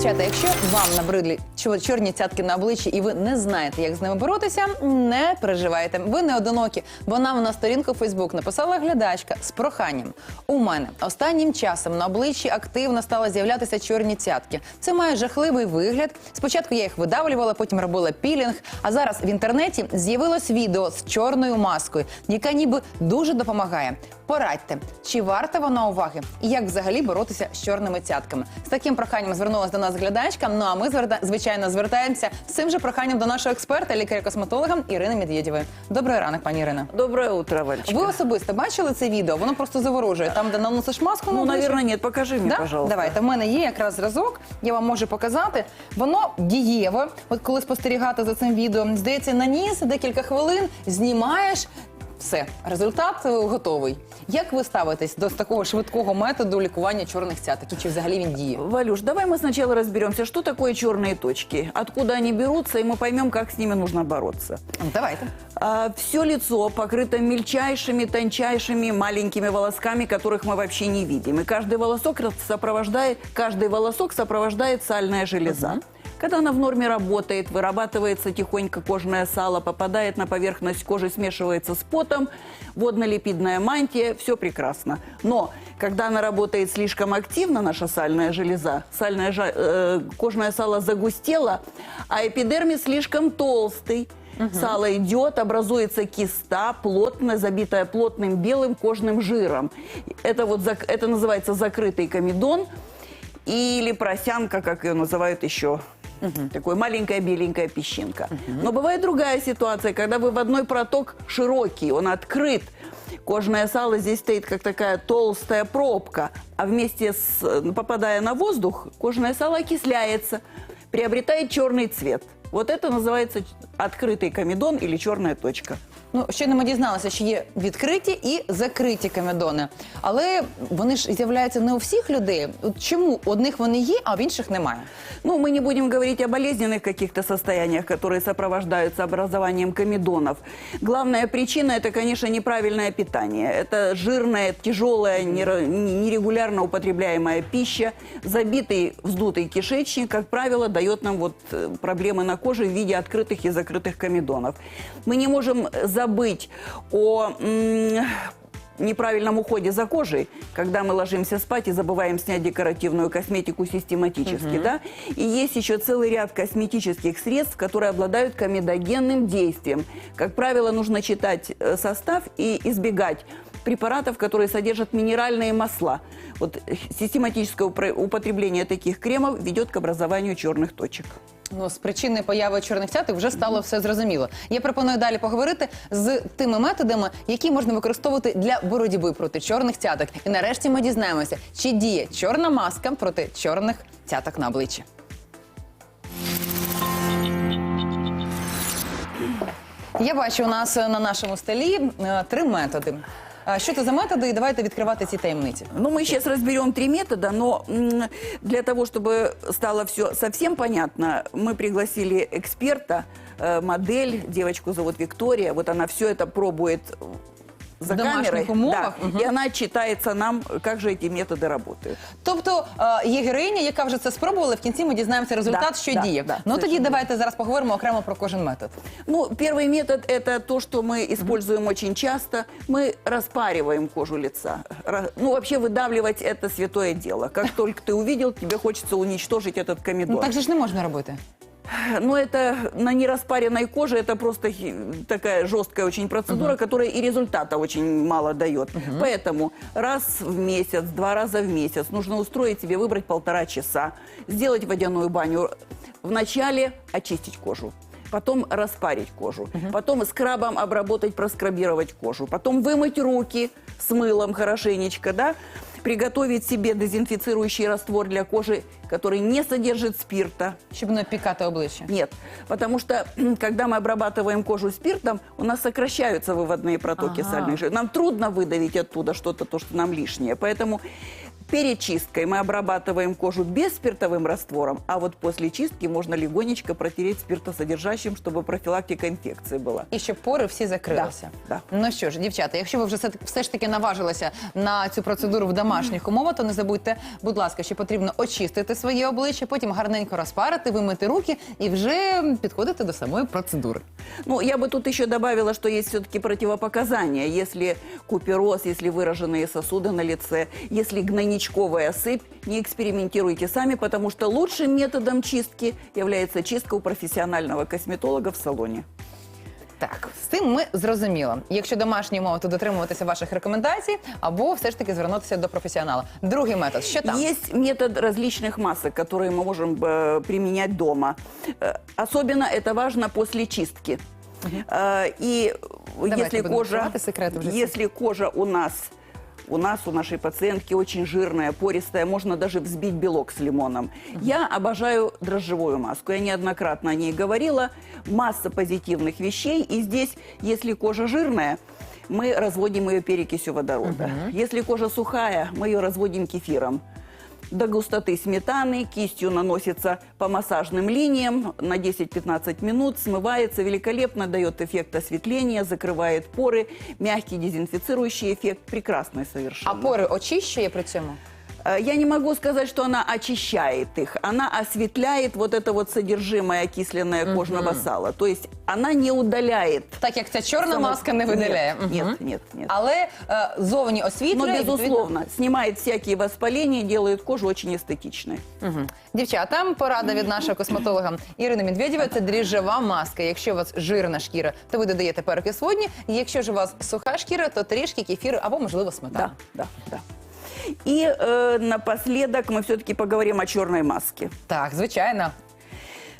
Дівчата, якщо вам набридлі чорні цятки на обличчі і ви не знаєте, як з ними боротися, не переживайте. Ви не одинокі, бо нам на сторінку Фейсбук написала глядачка з проханням. У мене останнім часом на обличчі активно стали з'являтися чорні цятки. Це має жахливий вигляд. Спочатку я їх видавлювала, потім робила пілінг. А зараз в інтернеті з'явилось відео з чорною маскою, яка ніби дуже допомагає. Порадьте, чи варта вона уваги, і як взагалі боротися з чорними цятками. З таким проханням звернулася до нас глядачка. Ну а ми звичайно звертаємося з цим же проханням до нашого експерта, лікаря-косметолога Ірини Медведєвої. Добрий ранок, пані Ірина. Доброе утро, Валечка. Ви особисто бачили це відео? Воно просто заворожує. Там, де наносиш маску, на Ну, наверное, нет. Покажи Да? пожалуйста. Давайте, в мене є якраз зразок, я вам можу показати. Воно дієве. От коли спостерігати за цим відео, здається, наніс декілька хвилин, знімаєш Все, результат е, готовий. Як ви ставитесь до такого швидкого методу лікування чорних цяток? І чи взагалі він діє? Валюш, давай мы сначала разберемся, что такое черные точки, откуда они берутся, и мы поймем, как с ними нужно бороться. Ну, Давайте. все лицо покрыто мельчайшими, тончайшими маленькими волосками, которых мы вообще не видим. И каждый волосок сопровождает, каждый волосок сопровождает сальная железа. Когда она в норме работает, вырабатывается тихонько кожное сало, попадает на поверхность кожи, смешивается с потом, водно-липидная мантия, все прекрасно. Но когда она работает слишком активно, наша сальная железа, сальная, э, кожное сало загустело, а эпидермис слишком толстый, Сало идет, образуется киста, плотная, забитая плотным белым кожным жиром. Это, вот, это называется закрытый комедон или просянка, как ее называют еще. Такой маленькая беленькая песчинка. Но бывает другая ситуация, когда вы в одной проток широкий, он открыт. Кожное сало здесь стоит как такая толстая пробка, а вместе с, э, попадая на воздух, кожное сало окисляется, приобретает черный цвет. Вот это называется открытый комедон или черная точка. Ну, щойно ми дізналися, що є відкриті і закриті комедони. Але вони ж з'являються не у всіх людей. От чому у одних вони є, а в інших немає? Ну, мы не будем говорить о болезненных каких-то состояниях, которые сопровождаются образованием комедонов. Главная причина – это, конечно, неправильное питание. Это жирная, тяжелая, неро- нерегулярно употребляемая пища. Забитый, вздутый кишечник, как правило, дает нам вот э, проблемы на коже в виде открытых и закрытых комедонов. Мы не можем забыть о неправильном уходе за кожей, когда мы ложимся спать и забываем снять декоративную косметику систематически, да? И есть еще целый ряд косметических средств, которые обладают комедогенным действием. Как правило, нужно читать э, состав и избегать препаратов, которые содержат минеральные масла. Вот э, систематическое употребление таких кремов ведет к образованию черных точек. Ну, з причини появи чорних цяток вже стало все зрозуміло. Я пропоную далі поговорити з тими методами, які можна використовувати для боротьби проти чорних цяток. І нарешті ми дізнаємося, чи діє чорна маска проти чорних цяток на обличчі. Я бачу у нас на нашому столі е, три методи. А Що це за методи? І давайте відкривати ці таємниці. Ну, мы сейчас разберем три метода, но м, для того, чтобы стало все совсем понятно, мы пригласили эксперта, э, модель, девочку зовут Виктория, вот она все это пробует за В домашних камерой, умовах? да, Мгм. и она читается нам, как же эти методы работают. Тобто е, є героїня, яка вже це спробувала, в кінці ми дізнаємося результат, Да, що да, діє. да, ну тоді совершенно давайте зараз поговоримо окремо про кожен метод. Ну, первый метод – это то, что мы используем очень часто. Мы распариваем кожу лица. Ра- Ну, вообще выдавливать – это святое дело. Как только ты увидел, тебе хочется уничтожить этот комедон. Ну так же ж не можна робити. Ну, это на нераспаренной коже, это просто такая жесткая очень процедура, которая и результата очень мало дает. Поэтому раз в месяц, два раза в месяц нужно устроить себе, выбрать полтора часа, сделать водяную баню. Вначале очистить кожу. Потом распарить кожу. Потом скрабом обработать, проскрабировать кожу. Потом вымыть руки с мылом хорошенечко, да? Приготовить себе дезинфицирующий раствор для кожи, который не содержит спирта. Щоб не пікати обличчя. Нет, потому что м, когда мы обрабатываем кожу спиртом, у нас сокращаются выводные протоки Ага. сальных желез. Нам трудно выдавить оттуда что-то, то, что нам лишнее. Поэтому Перед чисткой мы обрабатываем кожу бесспиртовым раствором, а вот после чистки можно легонечко протереть спиртосодержащим, чтобы профилактика инфекции была. І щоб пори всі закрилися. Да, Ну що ж, дівчата, якщо ви вже все, все ж таки наважилися на цю процедуру в домашніх умовах, то не забудьте, будь ласка, що потрібно очистити своє обличчя, потім гарненько розпарити, вимити руки і вже підходити до самої процедури. Ну, я бы тут еще добавила, что есть все-таки противопоказания. Если купероз, если выраженные сосуды на лице, если гнойничковая сыпь, не экспериментируйте сами, потому что лучшим методом чистки является чистка у профессионального косметолога в салоне. Так, з цим ми зрозуміло. Якщо домашні умови, то дотримуватися ваших рекомендацій, або все ж таки звернутися до професіонала. Другий метод, що там? Есть метод различных масок, которые мы можем э, применять дома. Э, особенно это важно после чистки. Э, и Давайте если будем кожа, открывать секреты уже. если кожа у нас у нас, у нашей пациентки очень жирная, пористая, можно даже взбить белок с лимоном. Я обожаю дрожжевую маску. Я неоднократно о ней говорила. Масса позитивных вещей. И здесь, если кожа жирная, мы разводим ее перекисью водорода. Если кожа сухая, мы ее разводим кефиром. До густоты сметаны кистью наносится по массажным линиям на 10-15 минут, смывается великолепно, дает эффект осветления, закрывает поры, мягкий дезинфицирующий эффект, прекрасный совершенно. А пори очищує при цьому? Э, Я не могу сказать, что она очищает их. Она осветляет вот это вот содержимое окисленное кожного сала. То есть она не удаляет. Так як ця чорна само- маска не видаляє. Нет, Мгм. нет, нет, нет. Але е, зовні Но, освітлює. відповідно- безусловно, снимает всякие воспаления, делает кожу очень эстетичной. Мгм. Дівчата, порада від нашого косметолога Ірини Медведєва – це дріжджова маска. Якщо у вас жирна шкіра, то ви додаєте перекис водні. Якщо ж у вас суха шкіра, то трішки кефіру або, можливо, сметану. Да, да, да. И э, напоследок мы все-таки поговорим о черной маске. Так, звичайно.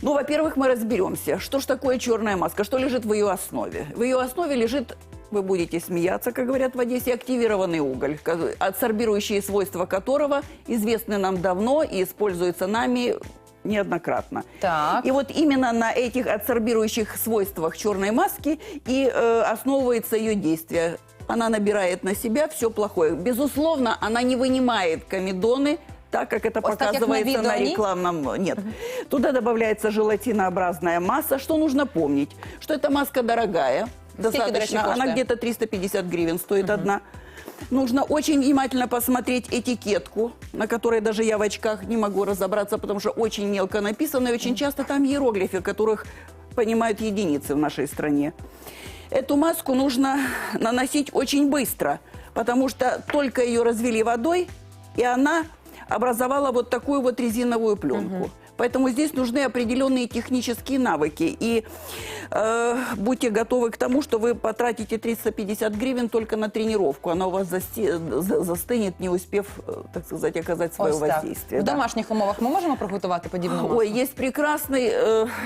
Ну, во-первых, мы разберемся, что ж такое черная маска, что лежит в ее основе. В ее основе лежит, вы будете смеяться, как говорят в Одессе, активированный уголь, адсорбирующие свойства которого известны нам давно и используются нами неоднократно. Так. И вот именно на этих адсорбирующих свойствах черной маски и э, основывается ее действие. Она набирает на себя все плохое. Безусловно, она не вынимает комедоны, так как это так, на показывается на рекламном... Нет. Туда добавляется желатинообразная масса. Что нужно помнить? Что эта маска дорогая. Достаточно. Она где-то 350 гривен стоит одна. Нужно очень внимательно посмотреть этикетку, на которой даже я в очках не могу разобраться, потому что очень мелко написано, и очень часто там иероглифы, которых понимают единицы в нашей стране. Эту маску нужно наносить очень быстро, потому что только ее развели водой, и она образовала вот такую вот резиновую пленку. Поэтому здесь нужны определенные технические навыки. И э, будьте готовы к тому, что вы потратите 350 гривен только на тренировку. Она у вас засте- за- застынет, не успев, э, так сказать, оказать свое Ось так. воздействие. В да. домашніх умовах ми можемо приготувати подібну маску? Ой, есть прекрасный,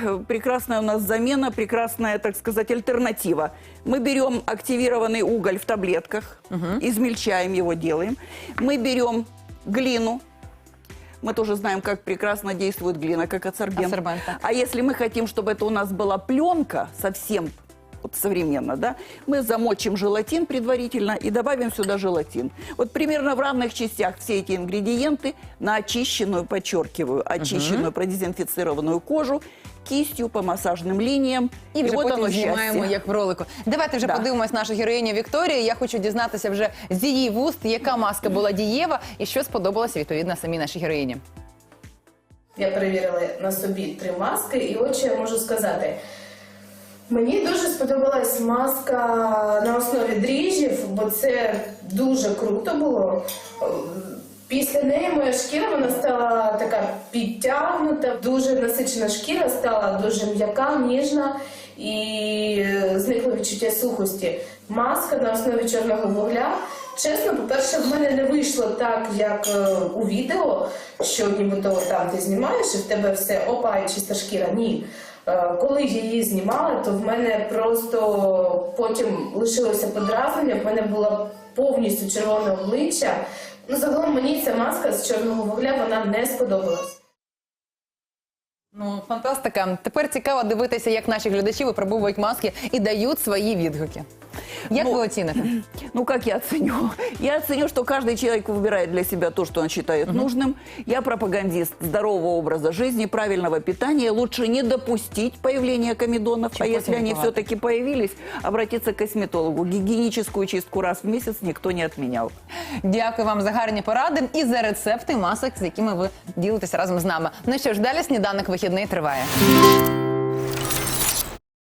э, прекрасная у нас замена, прекрасная, так сказать, альтернатива. Мы берем активированный уголь в таблетках, измельчаем его, делаем. Мы берем глину. Мы тоже знаем, как прекрасно действует глина, как адсорбент. Адсорбент, так. А если мы хотим, чтобы это у нас была пленка совсем вот современно, да, мы замочим желатин предварительно и добавим сюда желатин. Вот примерно в равных частях все эти ингредиенты на очищенную, подчеркиваю, очищенную, продезинфицированную кожу кистью по массажным линиям. І вже вот потім оно знімаємо, счастье. як в ролику. Давайте вже Да. подивимось нашу героїню Вікторію. Я хочу дізнатися вже з її вуст, яка маска була дієва і що сподобалося відповідно самій нашій героїні. Я перевірила на собі три маски, і от що я можу сказати. Мені дуже сподобалась маска на основі дріжджів, бо це дуже круто було. Після неї моя шкіра вона стала така підтягнута, дуже насичена шкіра стала дуже м'яка, ніжна і зникло відчуття сухості. Маска на основі чорного вугля. Чесно, по-перше, в мене не вийшло так, як е, у відео, що нібито там ти знімаєш і в тебе все опа, і чиста шкіра. Ні. Е, Коли її знімали, то в мене просто потім лишилося подразнення, в мене було повністю червоне обличчя. Ну, загалом мені ця маска з чорного вугля вона не сподобалась. Ну, фантастика. Тепер цікаво дивитися, як наші глядачі випробовують маски і дають свої відгуки. Як Ну, ви оціните? Ну, как я оценю? Я оценю, что каждый человек выбирает для себя то, что он считает нужным. Я пропагандист здорового образа жизни, правильного питания. Лучше не допустить появления комедонов. Чем а если потом они бывает. все-таки появились, обратиться к косметологу. Гигиеническую чистку раз в месяц никто не отменял. Дякую вам за гарні поради і за рецепти масок, з якими ви ділитеся разом з нами. Ну що ж, далі сніданок вихідний триває.